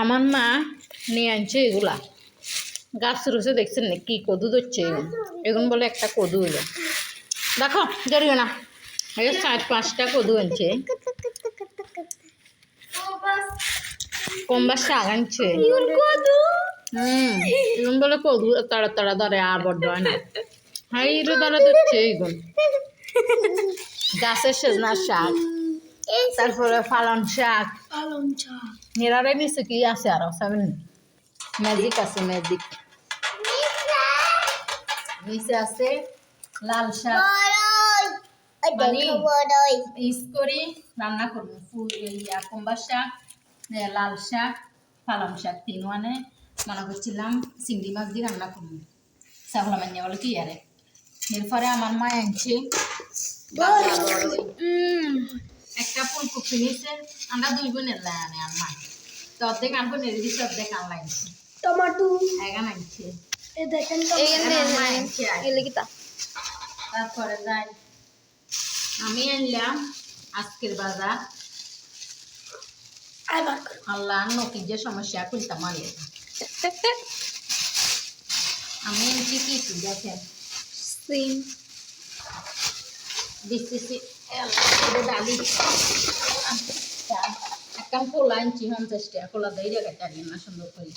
আমার মা নিয়ে আনছে এগুলা। গাছ রয়েছে, দেখছেন না? কি কদু ধরছে এগুন বলে একটা কদু হইল। দেখো, জড়িও না। চার পাঁচটা কদু আনছে। কমবার শাক আনছে? হুম এগুলো বলে কদু তাড়া তাড়া ধরে, আর বড্ড হয় না। হাই রে তারা ধরছে এইগুলো গাছের সেজনার শাক। তারপরে পালন শাক। নিরারে নিচে কি আছে আরও সেভেন ম্যাজিক আছে ম্যাজিক নিচে আছে লাল শাক। মানে ইস করি রান্না করব। ফুল ইয়া শাক লাল শাক পালং শাক তিন মানে মনে করছিলাম চিংড়ি মাছ দিয়ে রান্না করব। সাগলা মান্যা বলে কি আরে? এরপরে আমার মা আনছে। একটা ফুলকপি নিছে আমরা দুই বোনের লাইনে আমার তো অর্ধেক আনব নেড়ে দিচ্ছে অর্ধেক টমাটো। এগান আনছে। দেখেন। তারপরে যাই। আমি আনলাম আজকের বাজার। আল্লাহ নকির যে সমস্যা খুলতাম আমি আনছি কি কি দেখেন? সিম। দিচ্ছি ডালি। একটা খোলা আনছি পঞ্চাশ টাকা দিয়ে রেখে টানি না সুন্দর করে।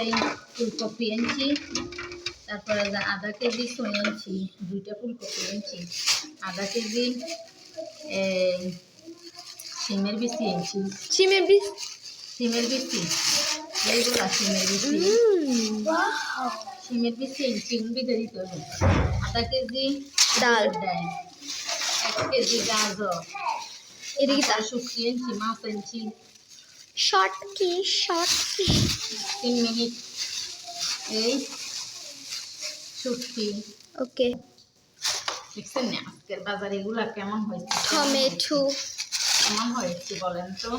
এই ফুলকপি আনছি তারপরে আধা কেজি সই আনছি দুইটা ফুলকপি আনছি। আধা কেজি এই সিমের বিচি আনছি। সিমের বীজ সিমের বিচি। এইগুলা সিমের বিচি। সিমের বিচি আনছি বিদে দিতে হবে। আধা কেজি ডাল। ডাল। কেজি গাজর এদিকে তার শুকিয়ে আনছি মাছ আনছি শর্ট কি শর্ট কি তিন মিনিট এই শুটকি ওকে দেখছেন না আজকের বাজার এগুলা কেমন হয়েছে টমেটো কেমন হয়েছে বলেন তো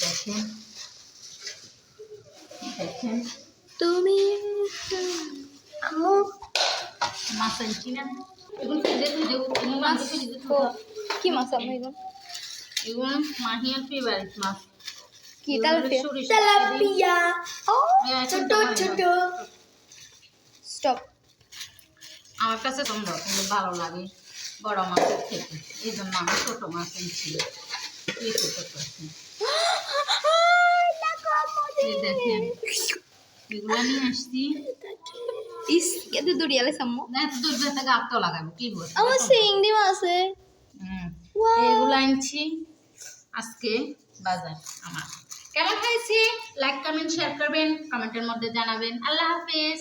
দেখেন দেখেন তুমি আম্মু মাছ আনছি না মাছ কি মাছ আম্মু এগুলো? এগুলো মাহিয়ার ফেভারিট মাছ কি তেলাপিয়া? ও ছোট ছোট। স্টপ। আমার কাছে তোমরা কিন্তু ভালো লাগে বড় মাছের থেকে এই জন্য আমি ছোট মাছ আনছি এই ছোটো করছি দেখেন এগুলো নিয়ে আসছি। ইস কেটে দড়িয়ালে সাম্মু না এত দূর থেকে গাছ লাগাবো কি বল আমার সিংডি আছে. এগুলো আনছি আজকে বাজার আমার। কেমন খাইছি লাইক কমেন্ট শেয়ার করবেন কমেন্টের মধ্যে জানাবেন। আল্লাহ হাফেজ।